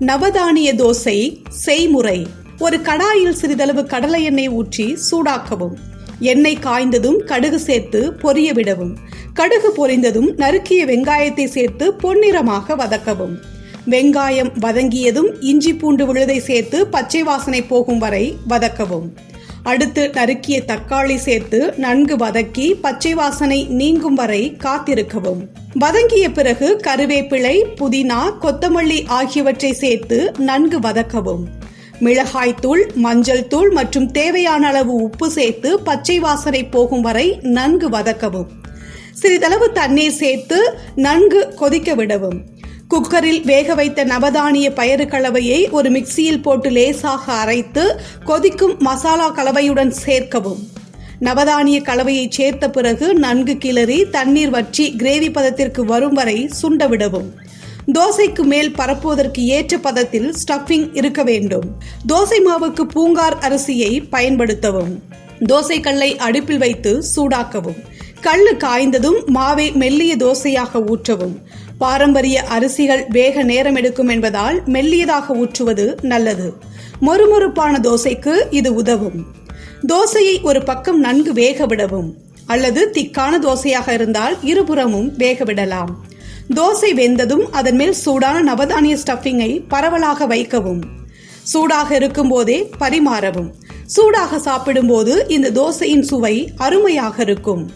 நவதானிய தோசை செய்முறை. ஒரு கடாயில் சிறிதளவு கடலை எண்ணெய் ஊற்றி சூடாக்கவும். எண்ணெய் காய்ந்ததும் கடுகு சேர்த்து பொரிய விடவும். கடுகு பொரிந்ததும் நறுக்கிய வெங்காயத்தை சேர்த்து பொன்னிறமாக வதக்கவும். வெங்காயம் வதங்கியதும் இஞ்சி பூண்டு விழுதை சேர்த்து பச்சை வாசனை போகும் வரை வதக்கவும். அடுத்து நறுக்கிய தக்காளி சேர்த்து நன்கு வதக்கி பச்சை வாசனை நீங்கும் வரை காத்திருக்கவும். வதங்கிய பிறகு கருவேப்பிலை புதினா கொத்தமல்லி ஆகியவற்றை சேர்த்து நன்கு வதக்கவும். மிளகாய்த்தூள் மஞ்சள் தூள் மற்றும் தேவையான அளவு உப்பு சேர்த்து பச்சை வாசனை போகும் வரை நன்கு வதக்கவும். சிறிதளவு தண்ணீர் சேர்த்து நன்கு கொதிக்க விடவும். குக்கரில் வேக வைத்த நவதானிய பயறு கலவையை ஒரு மிக்சியில் போட்டு லேசாக அரைத்து கொதிக்கும் மசாலா கலவையுடன் சேர்க்கவும். நவதானிய கலவையை சேர்த்த பிறகு நன்கு கிளறி தண்ணீர் வற்றி கிரேவி பதத்திற்கு வரும் வரை சுண்டவிடவும் தோசைக்கு மேல் பரப்புவதற்கு ஏற்ற பதத்தில் ஸ்டஃபிங் இருக்க வேண்டும். தோசை மாவுக்கு பூங்கார் அரிசியை பயன்படுத்தவும். தோசை கல்லை அடுப்பில் வைத்து சூடாக்கவும். கல் காய்ந்ததும் மாவை மெல்லிய தோசையாக ஊற்றவும். பாரம்பரிய அரிசிகள் வேக நேரம் எடுக்கும் என்பதால் மெல்லியதாக ஊற்றுவது நல்லது. மொறுமொறுப்பான தோசைக்கு இது உதவும். தோசையை ஒரு பக்கம் நன்கு வேக விடவும். அல்லது திக்கான தோசையாக இருந்தால் இருபுறமும் வேக விடலாம். தோசை வெந்ததும் அதன் மேல் சூடான நவதானிய ஸ்டஃபிங்கை பரவலாக வைக்கவும். சூடாக இருக்கும் போதே பரிமாறவும். சூடாக சாப்பிடும்போது இந்த தோசையின் சுவை அருமையாக இருக்கும்.